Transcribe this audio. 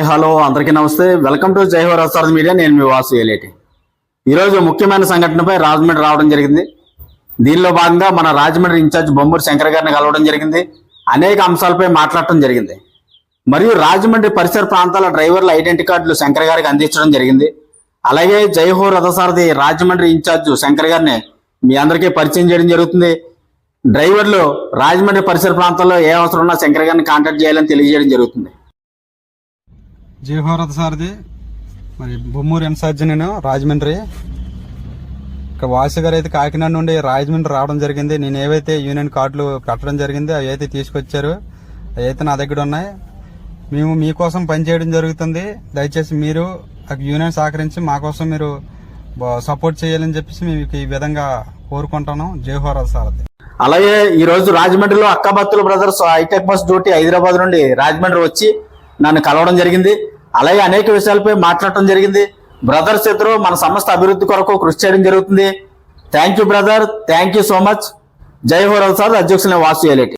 Hello అందరికీ నమస్తే. Welcome to Jaiho రసార్ మీడియా. నేను మీ వాసు ఏలేటి. ఈరోజు ముఖ్యమైన సంఘటనపై రాజమండ్రి రావడం జరిగింది. దీనిలో భాగంగా మన రాజమండ్రి ఇన్ఛార్జ్ బొమ్మూరి శంకర్ గారిని కలవడం జరిగింది. అనేక అంశాలపై మాట్లాడటం జరిగింది. మరియు రాజమండ్రి పరిసర ప్రాంతాల డ్రైవర్ల ఐడెంటి కార్డులు శంకర్ గారికి అందించడం జరిగింది. అలాగే జైహో రథసారథి రాజమండ్రి ఇన్ఛార్జ్ శంకర్ గారిని మీ అందరికీ పరిచయం చేయడం జరుగుతుంది. డ్రైవర్లు రాజమండ్రి పరిసర ప్రాంతాల్లో ఏ అవసరం ఉన్నా శంకర్ గారిని కాంటాక్ట్ చేయాలని తెలియజేయడం జరుగుతుంది. జీవభారత సారథి. మరి బొమ్మూరు ఇన్ఛార్జి నేను రాజమండ్రి. ఇక్కడ వాసు గారు అయితే కాకినాడ నుండి రాజమండ్రి రావడం జరిగింది. నేను ఏవైతే యూనియన్ కార్డులు పెట్టడం జరిగింది అవి అయితే తీసుకొచ్చారు. అవి అయితే నా దగ్గర ఉన్నాయి. మేము మీకోసం పనిచేయడం జరుగుతుంది. దయచేసి మీరు ఆ యూనియన్ సహకరించి మా కోసం మీరు సపోర్ట్ చేయాలని చెప్పేసి మేము ఈ విధంగా కోరుకుంటున్నాం జయహోరాజ్ సారథి. అలాగే ఈ రోజు రాజమండ్రిలో Akkabattula brothers hi-tech bus duty Hyderabad నుండి రాజమండ్రి వచ్చి నన్ను కలవడం జరిగింది. అలాగే అనేక విషయాలపై మాట్లాడటం జరిగింది. బ్రదర్స్ ఇద్దరు మన సంస్థ అభివృద్ధి కొరకు కృషి చేయడం జరుగుతుంది. Thank you brother thank you so much జై హోరల్ సార్. అధ్యక్షులు వాసు ఏలేటి